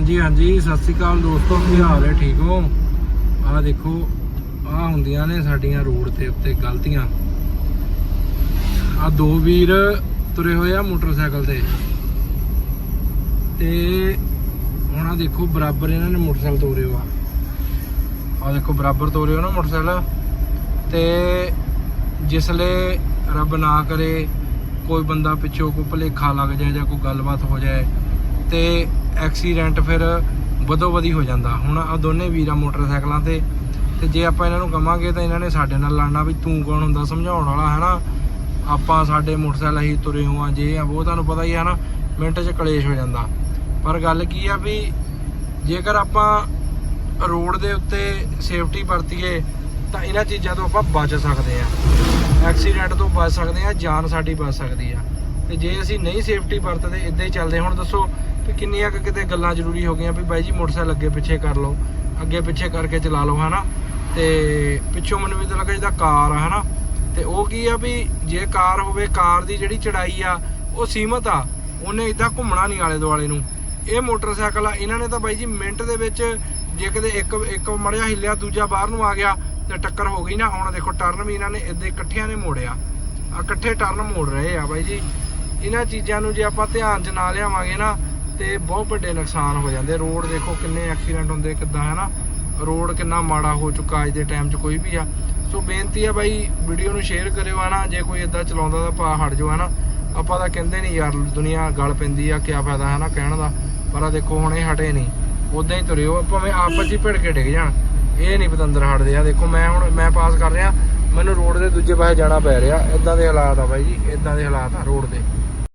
ਹਾਂਜੀ ਹਾਂਜੀ, ਸਤਿ ਸ੍ਰੀ ਅਕਾਲ ਦੋਸਤੋ, ਕੀ ਹਾਲ ਹੈ? ਠੀਕ ਹੋ? ਆਹ ਦੇਖੋ, ਆਹ ਹੁੰਦੀਆਂ ਨੇ ਸਾਡੀਆਂ ਰੋਡ ਤੇ ਉੱਤੇ ਗਲਤੀਆਂ। ਆਹ ਦੋ ਵੀਰ ਤੁਰੇ ਹੋਏ ਆ ਮੋਟਰਸਾਈਕਲ ਤੇ। ਤੇ ਹੁਣ ਆਹ ਦੇਖੋ, ਬਰਾਬਰ ਇਹਨਾਂ ਨੇ ਮੋਟਰਸਾਈਕਲ ਤੋਰਿਓ ਆ। ਆਹ ਦੇਖੋ, ਬਰਾਬਰ ਤੋਰਿਓ ਨਾ ਮੋਟਰਸਾਈਕਲ। ਤੇ ਜਿਸਲੇ ਰੱਬ ਨਾ ਕਰੇ, ਕੋਈ ਬੰਦਾ ਪਿੱਛੋਂ ਕੋਈ ਭੁਲੇਖਾ ਲੱਗ ਜਾਏ ਜਾਂ ਕੋਈ ਗੱਲਬਾਤ ਹੋ ਜਾਏ ਤੇ ਐਕਸੀਡੈਂਟ ਫਿਰ ਵਧੋ ਵਧੀ ਹੋ ਜਾਂਦਾ। ਹੁਣ ਆ ਦੋਨੇ ਵੀਰਾਂ ਮੋਟਰਸਾਈਕਲਾਂ ਤੇ ਤੇ ਜੇ ਆਪਾਂ ਇਹਨਾਂ ਨੂੰ ਕਵਾਂਗੇ ਤਾਂ ਇਹਨਾਂ ਨੇ ਸਾਡੇ ਨਾਲ ਲੜਨਾ ਵੀ ਤੂੰ ਕੌਣ ਹੁੰਦਾ ਸਮਝਾਉਣ ਵਾਲਾ ਹੈ ਨਾ ਆਪਾਂ ਸਾਡੇ ਮੋਟਰਸਾਈਕਲ ਅਸੀਂ ਤੁਰੇ ਹੋਆਂ ਜੇ ਆ, ਉਹ ਤੁਹਾਨੂੰ ਪਤਾ ਹੀ ਹੈ ਨਾ ਮਿੰਟ 'ਚ ਕਲੇਸ਼ ਹੋ ਜਾਂਦਾ। ਪਰ ਗੱਲ ਕੀ ਆ ਵੀ ਜੇਕਰ ਆਪਾਂ ਰੋਡ ਦੇ ਉੱਤੇ ਸੇਫਟੀ ਵਰਤੀਏ, ਤਾਂ ਇਹਨਾਂ ਚੀਜ਼ਾਂ ਤੋਂ ਆਪਾਂ ਬਚ ਸਕਦੇ ਆ। ਐਕਸੀਡੈਂਟ ਤੋਂ ਬਚ ਸਕਦੇ ਆ, ਜਾਨ ਸਾਡੀ ਬਚ ਸਕਦੀ ਆ। ਤੇ ਜੇ ਅਸੀਂ ਨਹੀਂ ਸੇਫਟੀ ਵਰਤਦੇ ਇਦਾਂ ਹੀ ਚੱਲਦੇ ਹੁਣ ਦੱਸੋ ਕਿ ਕਿੰਨੀਆਂ ਕੁ ਕਿਤੇ ਗੱਲਾਂ ਜ਼ਰੂਰੀ ਹੋ ਗਈਆਂ ਵੀ ਬਾਈ ਜੀ ਮੋਟਰਸਾਈਕਲ ਅੱਗੇ ਪਿੱਛੇ ਕਰ ਲਓ, ਅੱਗੇ ਪਿੱਛੇ ਕਰਕੇ ਚਲਾ ਲਓ, ਹਨਾ? ਤੇ ਪਿੱਛੋਂ ਮੈਨੂੰ ਵੀ ਤਾਂ ਲੱਗਾ ਜਿੱਦਾਂ ਕਾਰ ਆ, ਹਨਾ? ਤੇ ਉਹ ਕੀ ਆ ਵੀ ਜੇ ਕਾਰ ਹੋਵੇ, ਕਾਰ ਦੀ ਜਿਹੜੀ ਚੜਾਈ ਆ, ਉਹ ਸੀਮਤ ਆ, ਉਹਨੇ ਇਦਾਂ ਘੁੰਮਣਾ ਨਹੀਂ ਆਲੇ ਦੁਆਲੇ ਨੂੰ। ਇਹ ਮੋਟਰਸਾਈਕਲ ਆ, ਇਹਨਾਂ ਨੇ ਤਾਂ ਬਾਈ ਜੀ ਮਿੰਟ ਦੇ ਵਿੱਚ ਜੇ ਕਿਤੇ ਇੱਕ ਇੱਕ ਮੜਿਆ ਹਿੱਲਿਆ, ਦੂਜਾ ਬਾਹਰ ਨੂੰ ਆ ਗਿਆ, ਤੇ ਟੱਕਰ ਹੋ ਗਈ ਨਾ, ਹੁਣ ਦੇਖੋ ਟਰਨ ਵੀ ਇਹਨਾਂ ਨੇ ਇਦਾਂ ਇਕੱਠਿਆਂ ਨੇ ਮੋੜਿਆ। ਆ ਇਕੱਠੇ ਟਰਨ ਮੋੜ ਰਹੇ ਆ ਬਾਈ ਜੀ। ਇਹਨਾਂ ਚੀਜ਼ਾਂ ਨੂੰ ਜੇ ਆਪਾਂ ਧਿਆਨ 'ਚ ਨਾ ਲਿਆਵਾਂਗੇ ਨਾ ਤੇ ਬਹੁਤ ਵੱਡੇ ਨੁਕਸਾਨ ਹੋ ਜਾਂਦੇ ਰੋਡ ਦੇਖੋ ਕਿੰਨੇ ਐਕਸੀਡੈਂਟ ਹੁੰਦੇ, ਕਿੱਦਾਂ ਹੈ ਨਾ ਰੋਡ ਕਿੰਨਾ ਮਾੜਾ ਹੋ ਚੁੱਕਾ ਅੱਜ ਦੇ ਟਾਈਮ 'ਚ ਕੋਈ ਵੀ ਆ। ਸੋ ਬੇਨਤੀ ਆ ਬਾਈ, ਵੀਡੀਓ ਨੂੰ ਸ਼ੇਅਰ ਕਰਿਓ ਹਨਾ। ਜੇ ਕੋਈ ਇਦਾਂ ਚਲਾਉਂਦਾ ਤਾਂ ਪਾ ਹਟ ਜਾਓ ਹਨਾ। ਆਪਾਂ ਤਾਂ ਕਹਿੰਦੇ ਨਹੀਂ ਯਾਰ, ਦੁਨੀਆ ਗਲ ਪੈਂਦੀ ਆ, ਕਿਆ ਫਾਇਦਾ ਹੈ ਨਾ ਕਹਿਣ ਦਾ। ਪਰ ਆ ਦੇਖੋ ਹੁਣ ਇਹ ਹਟੇ ਨਹੀਂ ਉਦਾਂ ਹੀ ਤੁਰਿਓ ਭਾਵੇਂ ਆਪਸ 'ਚ ਹੀ ਭਿੜ ਕੇ ਡਿੱਗ ਜਾਣ। ਇਹ ਨਹੀਂ ਪਤੰਦਰ ਹਟਦੇ ਆ। ਦੇਖੋ ਮੈਂ ਹੁਣ, ਮੈਂ ਪਾਸ ਕਰ ਰਿਹਾ। ਮੈਨੂੰ ਰੋਡ ਦੇ ਦੂਜੇ ਪਾਸੇ ਜਾਣਾ ਪੈ ਰਿਹਾ। ਇਦਾਂ ਦੇ ਹਾਲਾਤ ਆ ਬਾਈ ਜੀ ਇਦਾਂ ਦੇ ਹਾਲਾਤ ਆ ਰੋਡ ਦੇ।